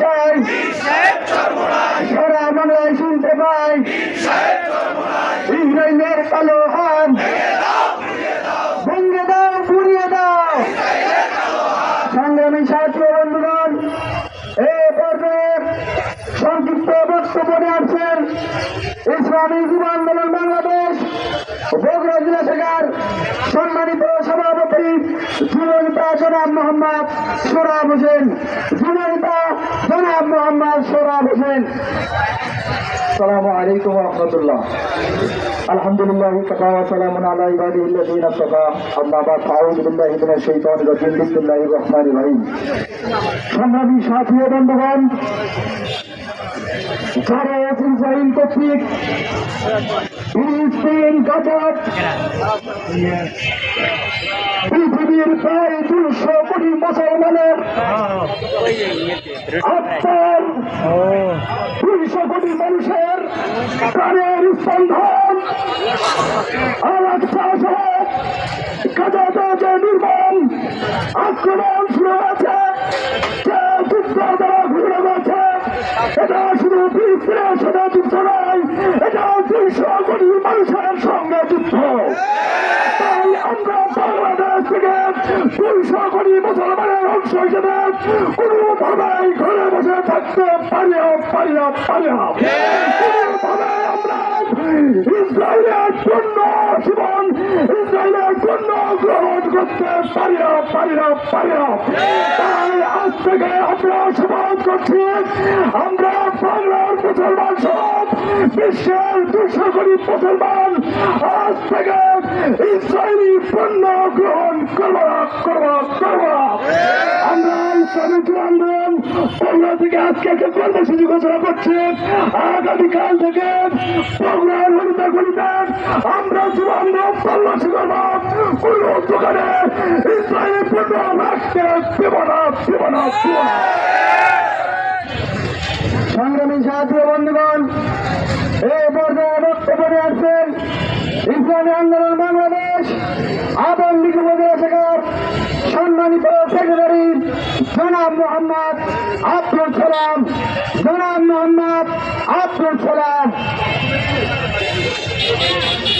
চাই। সারা বাংলায় শুনতে পাই। ইসরায়েলের কালো হাত। ভেঙে দাও, পুড়িয়ে দাও। সংগ্রামী ছাত্র বন্ধুগণ, এ পর্যায়ে সংক্ষিপ্ত বক্তব্য নিয়ে আসছেন ইসলামী যুব আন্দোলন বাংলাদেশ, বগুড়া জেলা শাখার সম্মানিত সভাপতি যুবনেতা জনাব মোহাম্মদ সোরাব হোসেন। জনাব মোহাম্মদ সোরাব হোসেন السلام عليكم ورحمة الله الحمد لله كفى وسلام على عباده الذين اصطفى أما بعد أعوذ بالله من الشيطان الرجيم بسم الله الرحمن الرحيم সংগ্রামী সাথী ও বন্ধুগণ যারা ইসরায়েল কর্তৃক ফিলিস্তিন গাজার পৃথিবীর প্রায় দুশো কোটি মুসলমানের আত্মার দুইশো কোটি মানুষের প্রাণের স্পন্দন। আলাদ কাজা যে নির্মম আক্রমণ শুরু হয়েছে এটা শুধু যুদ্ধ নয় এটা দুইশো কোটি মানুষের সঙ্গে যুদ্ধ তাই আমরা বাংলাদেশ থেকে দুইশো কোটি মুসলমানের অংশ হিসেবে কোনোভাবেই ঘরে বসে থাকতে পারি পারি পারি। কোনোভাবে আমরা ইসরায়েলের জন্য জীবন, ইসরায়েলের জন্য গ্রহণ করতে পারি পারি পারি থেকে আমরা শপথ করছি। আমরা বাংলার মুসলমান সব বিশ্বের দুশো কোটি মুসলমান আজ থেকে ইসরায়েলি পণ্য গ্রহণ করব করব করব। আমরা ইসলামী আন্দোলন বগুড়া থেকে আজকে একটা কর্মসূচি ঘোষণা করছি। আগামীকাল থেকে বগুড়ার হরিতা আমরা কোন দোকানে ইসরায়েলি পণ্য রাখতে দেব সংগ্রামী সাথী বন্ধুগণ, এই পর্যায়ে বক্তব্য নিয়ে আসছেন ইসলামী আন্দোলন বাংলাদেশ, আদম উপজেলা শাখার সম্মানিত সেক্রেটারি জনাব মোহাম্মদ আব্দুল সালাম। জনাব মোহাম্মদ আব্দুল সালাম।